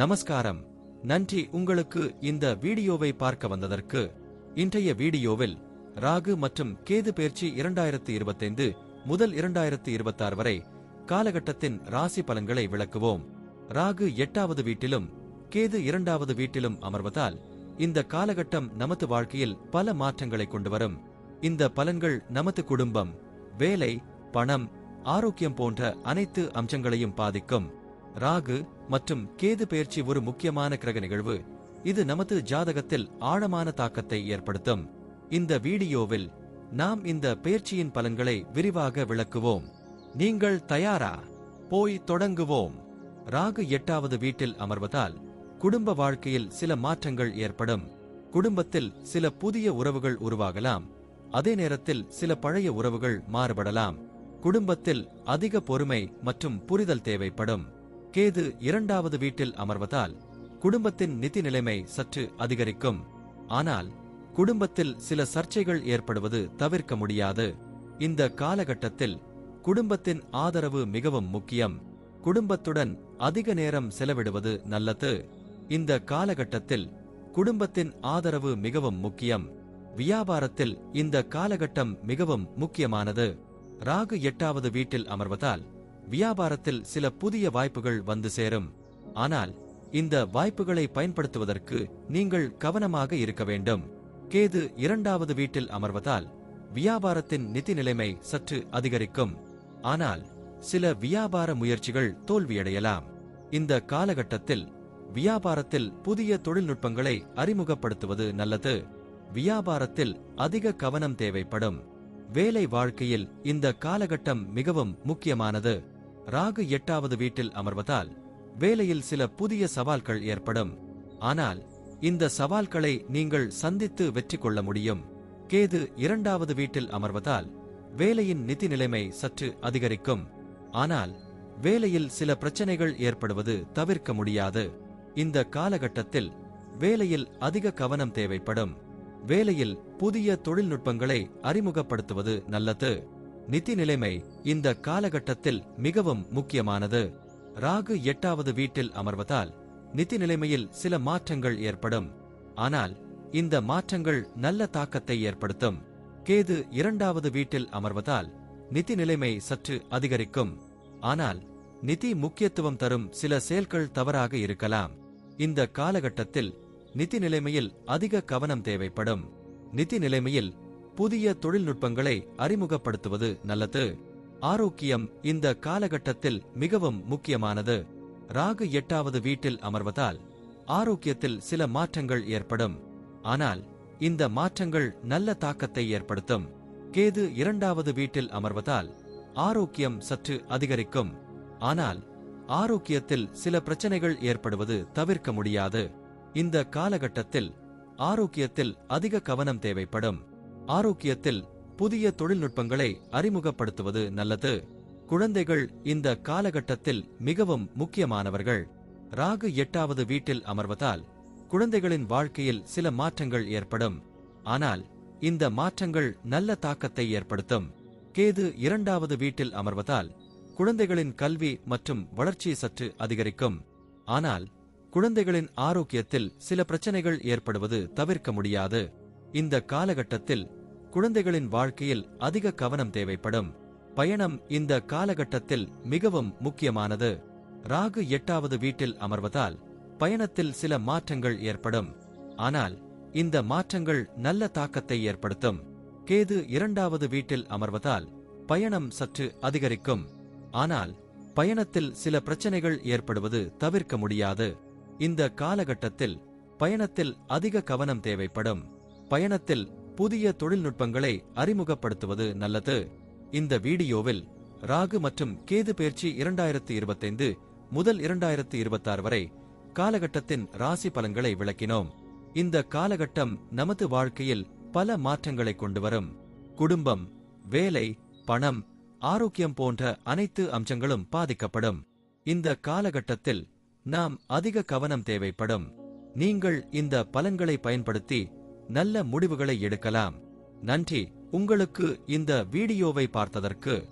நமஸ்காரம். நன்றி உங்களுக்கு இந்த வீடியோவை பார்க்க வந்ததற்கு. இன்றைய வீடியோவில் ராகு மற்றும் கேது பயிற்சி இரண்டாயிரத்து இருபத்தைந்து முதல் இரண்டாயிரத்து இருபத்தாறு வரை காலகட்டத்தின் ராசி பலன்களை விளக்குவோம். ராகு எட்டாவது வீட்டிலும் கேது இரண்டாவது வீட்டிலும் அமர்வதால் இந்த காலகட்டம் நமது வாழ்க்கையில் பல மாற்றங்களை கொண்டு வரும். இந்த பலன்கள் நமது குடும்பம் வேலை பணம் ஆரோக்கியம் போன்ற அனைத்து அம்சங்களையும் பாதிக்கும். ராகு மற்றும் கேது பெயர்ச்சி ஒரு முக்கியமான கிரக நிகழ்வு. இது நமது ஜாதகத்தில் ஆழமான தாக்கத்தை ஏற்படுத்தும். இந்த வீடியோவில் நாம் இந்த பயிற்சியின் பலன்களை விரிவாக விளக்குவோம். நீங்கள் தயாரா? போய் தொடங்குவோம். ராகு எட்டாவது வீட்டில் அமர்வதால் குடும்ப வாழ்க்கையில் சில மாற்றங்கள் ஏற்படும். குடும்பத்தில் சில புதிய உறவுகள் உருவாகலாம். அதே நேரத்தில் சில பழைய உறவுகள் மாறுபடலாம். குடும்பத்தில் அதிக பொறுமை மற்றும் புரிதல் தேவைப்படும். கேது இரண்டாவது வீட்டில் அமர்வதால் குடும்பத்தின் நிதி நிலைமை சற்று அதிகரிக்கும். ஆனால் குடும்பத்தில் சில சர்ச்சைகள் ஏற்படுவது தவிர்க்க முடியாது. இந்த காலகட்டத்தில் குடும்பத்தின் ஆதரவு மிகவும் முக்கியம். குடும்பத்துடன் அதிக நேரம் செலவிடுவது நல்லது. இந்த காலகட்டத்தில் குடும்பத்தின் ஆதரவு மிகவும் முக்கியம். வியாபாரத்தில் இந்த காலகட்டம் மிகவும் முக்கியமானது. ராகு எட்டாவது வீட்டில் அமர்வதால் வியாபாரத்தில் சில புதிய வாய்ப்புகள் வந்து சேரும். ஆனால் இந்த வாய்ப்புகளை பயன்படுத்துவதற்கு நீங்கள் கவனமாக இருக்க வேண்டும். கேது இரண்டாவது வீட்டில் அமர்வதால் வியாபாரத்தின் நிதி நிலைமை சற்று அதிகரிக்கும். ஆனால் சில வியாபார முயற்சிகள் தோல்வியடையலாம். இந்த காலகட்டத்தில் வியாபாரத்தில் புதிய தொழில்நுட்பங்களை அறிமுகப்படுத்துவது நல்லது. வியாபாரத்தில் அதிக கவனம் தேவைப்படும். வேலை வாழ்க்கையில் இந்த காலகட்டம் மிகவும் முக்கியமானது. ராகு எட்டாவது வீட்டில் அமர்வதால் வேலையில் சில புதிய சவால்கள் ஏற்படும். ஆனால் இந்த சவால்களை நீங்கள் சந்தித்து வெற்றி கொள்ள முடியும். கேது இரண்டாவது வீட்டில் அமர்வதால் வேலையின் நிதி நிலைமை சற்று அதிகரிக்கும். ஆனால் வேலையில் சில பிரச்சனைகள் ஏற்படுவது தவிர்க்க முடியாது. இந்த காலகட்டத்தில் வேலையில் அதிக கவனம் தேவைப்படும். வேலையில் புதிய தொழில்நுட்பங்களை அறிமுகப்படுத்துவது நல்லது. நிதி நிலைமை இந்த காலகட்டத்தில் மிகவும் முக்கியமானது. ராகு எட்டாவது வீட்டில் அமர்வதால் நிதி நிலைமையில் சில மாற்றங்கள் ஏற்படும். ஆனால் இந்த மாற்றங்கள் நல்ல தாக்கத்தை ஏற்படுத்தும். கேது இரண்டாவது வீட்டில் அமர்வதால் நிதி நிலைமை சற்று அதிகரிக்கும். ஆனால் நிதி முக்கியத்துவம் தரும் சில செயல்கள் தவறாக இருக்கலாம். இந்த காலகட்டத்தில் நிதி நிலைமையில் அதிக கவனம் தேவைப்படும். நிதி நிலைமையில் புதிய தொழில்நுட்பங்களை அறிமுகப்படுத்துவது நல்லது. ஆரோக்கியம் இந்த காலகட்டத்தில் மிகவும் முக்கியமானது. ராகு எட்டாவது வீட்டில் அமர்வதால் ஆரோக்கியத்தில் சில மாற்றங்கள் ஏற்படும். ஆனால் இந்த மாற்றங்கள் நல்ல தாக்கத்தை ஏற்படுத்தும். கேது இரண்டாவது வீட்டில் அமர்வதால் ஆரோக்கியம் சற்று அதிகரிக்கும். ஆனால் ஆரோக்கியத்தில் சில பிரச்சனைகள் ஏற்படுவது தவிர்க்க முடியாது. இந்த காலகட்டத்தில் ஆரோக்கியத்தில் அதிக கவனம் தேவைப்படும். ஆரோக்கியத்தில் புதிய தொழில்நுட்பங்களை அறிமுகப்படுத்துவது நல்லது. குழந்தைகள் இந்த காலகட்டத்தில் மிகவும் முக்கியமானவர்கள். ராகு எட்டாவது வீட்டில் அமர்வதால் குழந்தைகளின் வாழ்க்கையில் சில மாற்றங்கள் ஏற்படும். ஆனால் இந்த மாற்றங்கள் நல்ல தாக்கத்தை ஏற்படுத்தும். கேது இரண்டாவது வீட்டில் அமர்வதால் குழந்தைகளின் கல்வி மற்றும் வளர்ச்சி சற்று அதிகரிக்கும். ஆனால் குழந்தைகளின் ஆரோக்கியத்தில் சில பிரச்சனைகள் ஏற்படுவது தவிர்க்க முடியாது. இந்த காலகட்டத்தில் குழந்தைகளின் வாழ்க்கையில் அதிக கவனம் தேவைப்படும். பயணம் இந்த காலகட்டத்தில் மிகவும் முக்கியமானது. ராகு எட்டாவது வீட்டில் அமர்வதால் பயணத்தில் சில மாற்றங்கள் ஏற்படும். ஆனால் இந்த மாற்றங்கள் நல்ல தாக்கத்தை ஏற்படுத்தும். கேது இரண்டாவது வீட்டில் அமர்வதால் பயணம் சற்று அதிகரிக்கும். ஆனால் பயணத்தில் சில பிரச்சனைகள் ஏற்படுவது தவிர்க்க முடியாது. இந்த காலகட்டத்தில் பயணத்தில் அதிக கவனம் தேவைப்படும். பயணத்தில் புதிய தொழில்நுட்பங்களை அறிமுகப்படுத்துவது நல்லது. இந்த வீடியோவில் ராகு மற்றும் கேது பயிற்சி இரண்டாயிரத்தி இருபத்தைந்து முதல் இரண்டாயிரத்தி இருபத்தாறு வரை காலகட்டத்தின் ராசி பலன்களை விளக்கினோம். இந்த காலகட்டம் நமது வாழ்க்கையில் பல மாற்றங்களை கொண்டு வரும். குடும்பம் வேலை பணம் ஆரோக்கியம் போன்ற அனைத்து அம்சங்களும் பாதிக்கப்படும். இந்த காலகட்டத்தில் நாம் அதிக கவனம் தேவைப்படும். நீங்கள் இந்த பலன்களை பயன்படுத்தி நல்ல முடிவுகளை எடுக்கலாம். நன்றி. உங்களுக்கு இந்த வீடியோவை பார்த்ததற்கு